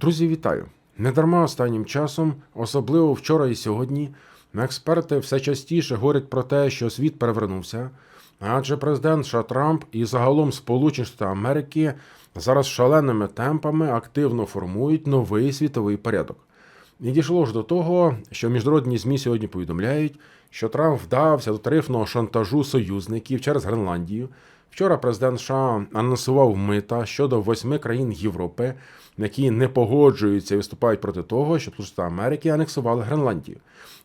Друзі, вітаю! Недарма останнім часом, особливо вчора і сьогодні, експерти все частіше говорять про те, що світ перевернувся, адже президент США Трамп і загалом Сполучені Штати Америки зараз шаленими темпами активно формують новий світовий порядок. І дійшло ж до того, що міжнародні ЗМІ сьогодні повідомляють, що Трамп вдався до тарифного шантажу союзників через Гренландію. Вчора президент США анонсував мита щодо восьми країн Європи, які не погоджуються і виступають проти того, щоб Штати Америки анексували Гренландію.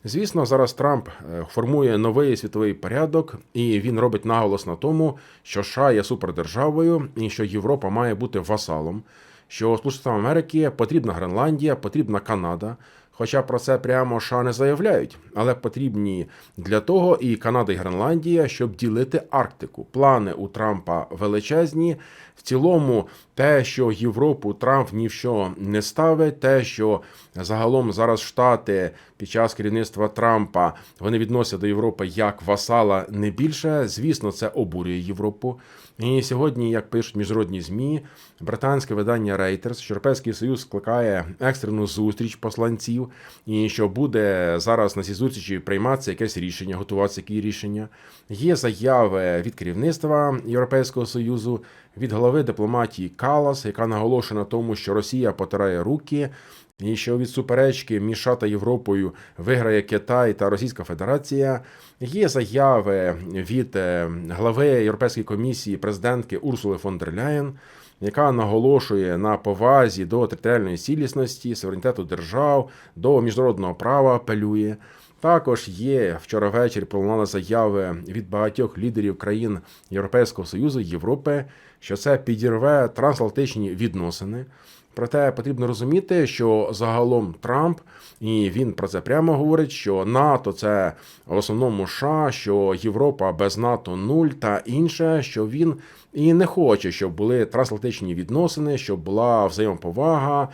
Звісно, зараз Трамп е, формує новий світовий порядок, і він робить наголос на тому, що США є супердержавою і що Європа має бути васалом. Що Сполученим Америки потрібна Гренландія, потрібна Канада. Хоча про це прямо США не заявляють, але потрібні для того і Канада і Гренландія, щоб ділити Арктику. Плани у Трампа величезні. В цілому, те, що Європу Трамп ні в що не ставить, те, що загалом зараз Штати під час керівництва Трампа вони відносять до Європи як васала не більше. Звісно, це обурює Європу. І сьогодні, як пишуть міжнародні змі, британське видання Reuters, Європейський Союз скликає екстрену зустріч посланців, і що буде зараз на цій зустрічі прийматися якесь рішення, готуватися які рішення. Є заяви від керівництва Європейського союзу, від голови дипломатії Калас, яка наголошує на тому, що Росія потирає руки. І що від суперечки між США та Європою виграє Китай та Російська Федерація. Є заяви від е, глави Європейської комісії президентки Урсули фон дер Ляєн, яка наголошує на повазі до територіальної цілісності, суверенітету держав, до міжнародного права апелює. Також є вчора ввечері пролунали заяви від багатьох лідерів країн Європейського Союзу Європи, що це підірве трансатлантичні відносини. Проте потрібно розуміти, що загалом Трамп і він про це прямо говорить, що НАТО це в основному США, що Європа без НАТО нуль та інше, що він і не хоче, щоб були трансатлантичні відносини, щоб була взаємоповага.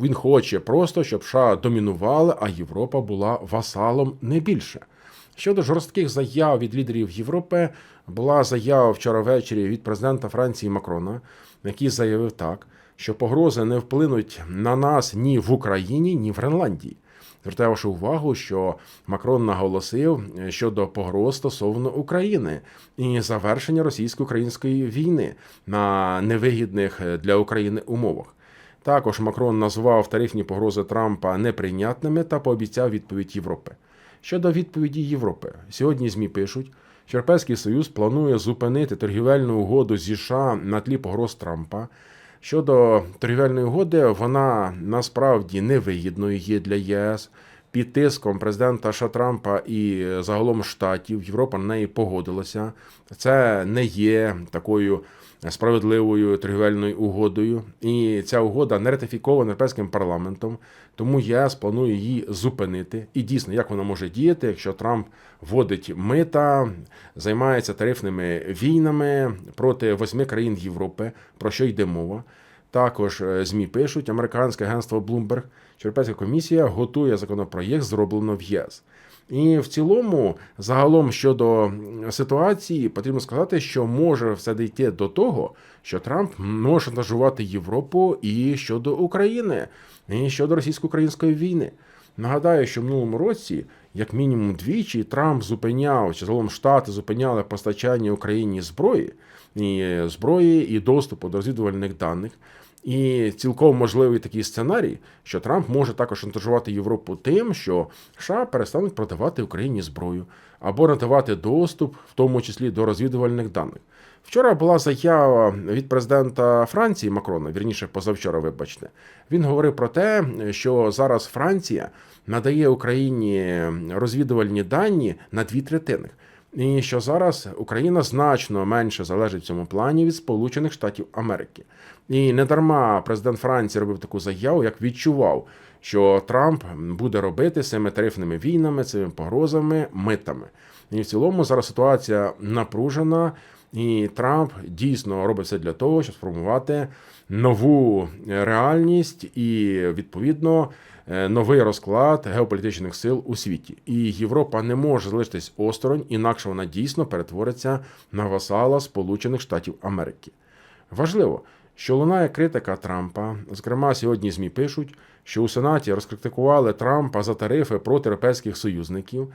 Він хоче просто, щоб США домінували, а Європа була васалом не більше. Щодо жорстких заяв від лідерів Європи, була заява вчора ввечері від президента Франції Макрона, який заявив так що погрози не вплинуть на нас ні в Україні, ні в Гренландії. Звертаю вашу увагу, що Макрон наголосив щодо погроз стосовно України і завершення російсько-української війни на невигідних для України умовах. Також Макрон назвав тарифні погрози Трампа неприйнятними та пообіцяв відповідь Європи. Щодо відповіді Європи, сьогодні ЗМІ пишуть, що Європейський Союз планує зупинити торгівельну угоду зі США на тлі погроз Трампа. Щодо торгівельної угоди, вона насправді невигідною є для ЄС. Під тиском президента США Трампа і загалом штатів Європа на неї погодилася. Це не є такою справедливою торгівельною угодою, і ця угода не ратифікована європейським парламентом. Тому ЄС планує її зупинити. І дійсно, як вона може діяти, якщо Трамп вводить мита, займається тарифними війнами проти восьми країн Європи, про що йде мова. Також ЗМІ пишуть, американське агентство Bloomberg, Європейська комісія готує законопроєкт, зроблено в ЄС. І в цілому, загалом щодо ситуації, потрібно сказати, що може все дійти до того, що Трамп може шантажувати Європу і щодо України, і щодо російсько-української війни. Нагадаю, що в минулому році, як мінімум двічі, Трамп зупиняв чи загалом Штати зупиняли постачання Україні зброї і зброї і доступу до розвідувальних даних. І цілком можливий такий сценарій, що Трамп може також шантажувати Європу тим, що США перестануть продавати Україні зброю або надавати доступ, в тому числі до розвідувальних даних. Вчора була заява від президента Франції Макрона, вірніше позавчора, вибачте. Він говорив про те, що зараз Франція надає Україні розвідувальні дані на дві третини. І що зараз Україна значно менше залежить в цьому плані від Сполучених Штатів Америки. І не дарма президент Франції робив таку заяву, як відчував, що Трамп буде робити цими тарифними війнами, цими погрозами, митами. І в цілому зараз ситуація напружена, і Трамп дійсно робить все для того, щоб сформувати нову реальність і відповідно. Новий розклад геополітичних сил у світі, і Європа не може залишитись осторонь, інакше вона дійсно перетвориться на васала Сполучених Штатів Америки. Важливо, що лунає критика Трампа. Зокрема, сьогодні ЗМІ пишуть, що у Сенаті розкритикували Трампа за тарифи проти європейських союзників,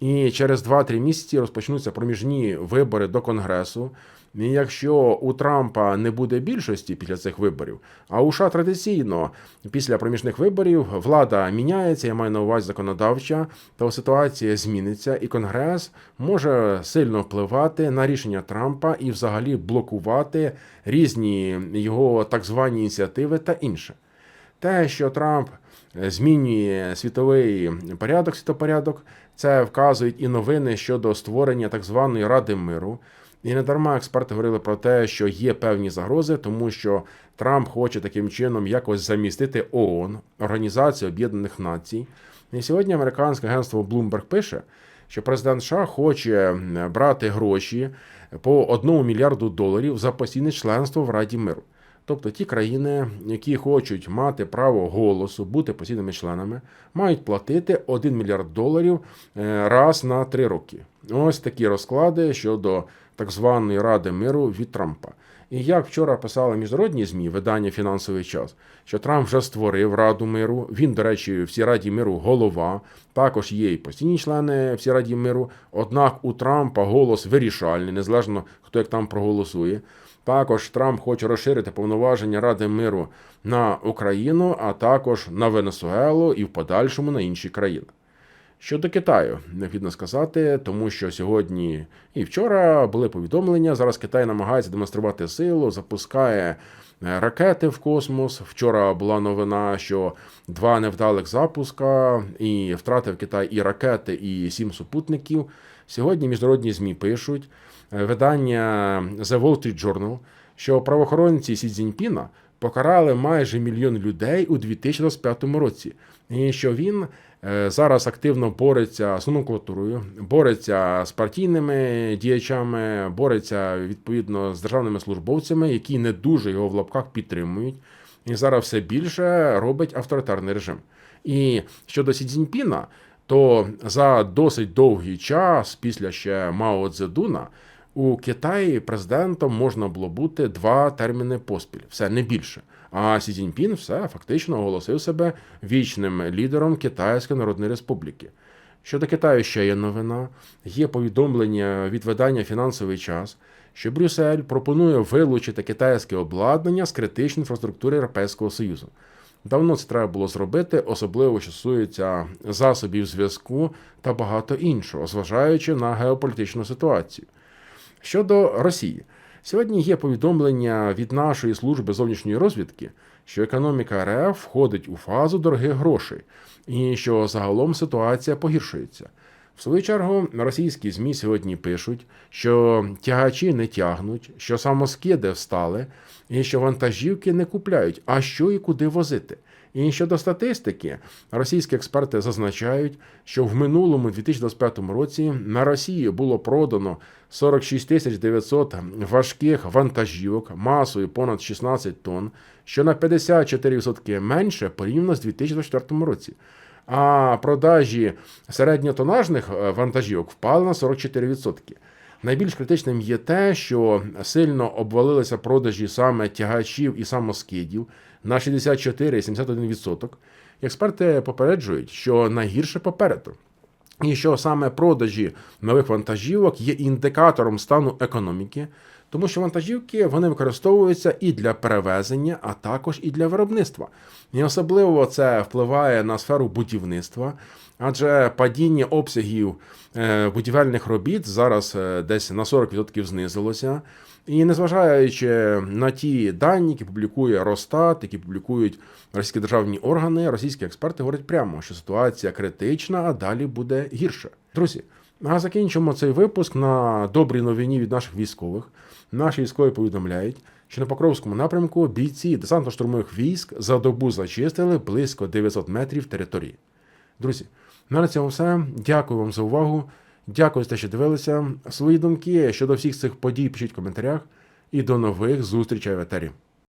і через 2-3 місяці розпочнуться проміжні вибори до Конгресу. І якщо у Трампа не буде більшості після цих виборів, а у США традиційно після проміжних виборів влада міняється, я маю на увазі законодавча, то ситуація зміниться, і Конгрес може сильно впливати на рішення Трампа і взагалі блокувати різні його так звані ініціативи та інше. Те, що Трамп змінює світовий порядок, світопорядок, це вказують і новини щодо створення так званої Ради миру. І не дарма експерти говорили про те, що є певні загрози, тому що Трамп хоче таким чином якось замістити ООН, Організацію Об'єднаних Націй. І сьогодні американське агентство Bloomberg пише, що президент США хоче брати гроші по 1 мільярду доларів за постійне членство в Раді миру. Тобто ті країни, які хочуть мати право голосу, бути постійними членами, мають платити 1 мільярд доларів е, раз на три роки. Ось такі розклади щодо так званої Ради миру від Трампа. І як вчора писали міжнародні ЗМІ, видання фінансовий час, що Трамп вже створив Раду миру. Він, до речі, в цій Раді миру голова. Також є і постійні члени в цій Раді миру. Однак у Трампа голос вирішальний, незалежно хто як там проголосує. Також Трамп хоче розширити повноваження Ради миру на Україну, а також на Венесуелу і в подальшому на інші країни. Щодо Китаю, необхідно сказати, тому що сьогодні і вчора були повідомлення. Зараз Китай намагається демонструвати силу, запускає е, ракети в космос. Вчора була новина, що два невдалих запуска і втратив Китай і ракети, і сім супутників. Сьогодні міжнародні змі пишуть видання The Wall Street Journal, що правоохоронці Сі Цзіньпіна покарали майже мільйон людей у 2025 році, і що він е, зараз активно бореться з номенклатурою, бореться з партійними діячами, бореться відповідно з державними службовцями, які не дуже його в лапках підтримують. І зараз все більше робить авторитарний режим. І щодо Сі Цзіньпіна, то за досить довгий час, після ще Мао Цзедуна, у Китаї президентом можна було бути два терміни поспіль, все не більше. А Сі Цзіньпін все фактично оголосив себе вічним лідером Китайської Народної Республіки. Щодо Китаю ще є новина. Є повідомлення від видання фінансовий час, що Брюссель пропонує вилучити китайське обладнання з критичної інфраструктури Європейського Союзу. Давно це треба було зробити, особливо що стосується засобів зв'язку та багато іншого, зважаючи на геополітичну ситуацію. Щодо Росії, сьогодні є повідомлення від нашої служби зовнішньої розвідки, що економіка РФ входить у фазу дорогих грошей, і що загалом ситуація погіршується. В свою чергу, російські ЗМІ сьогодні пишуть, що тягачі не тягнуть, що самоскиди встали, і що вантажівки не купляють, а що і куди возити. І щодо статистики, російські експерти зазначають, що в минулому 2025 році на Росії було продано 46 тисяч 900 важких вантажівок масою понад 16 тонн, що на 54% менше порівняно з 2024 році. А продажі середньотонажних е, вантажівок впали на 44%. Найбільш критичним є те, що сильно обвалилися продажі саме тягачів і самоскидів на 64-71%. Експерти попереджують, що найгірше попереду. І що саме продажі нових вантажівок є індикатором стану економіки, тому що вантажівки вони використовуються і для перевезення, а також і для виробництва. І особливо це впливає на сферу будівництва, адже падіння обсягів е, будівельних робіт зараз е, десь на 40% знизилося. І незважаючи на ті дані, які публікує Росстат, які публікують російські державні органи, російські експерти говорять прямо, що ситуація критична, а далі буде гірше. Друзі, а закінчимо цей випуск на добрій новині від наших військових. Наші військові повідомляють, що на Покровському напрямку бійці десантно-штурмових військ за добу зачистили близько 900 метрів території. Друзі, на цьому все. Дякую вам за увагу. Дякую за те, що дивилися. Свої думки щодо всіх цих подій пишіть в коментарях. І до нових зустрічей в етері.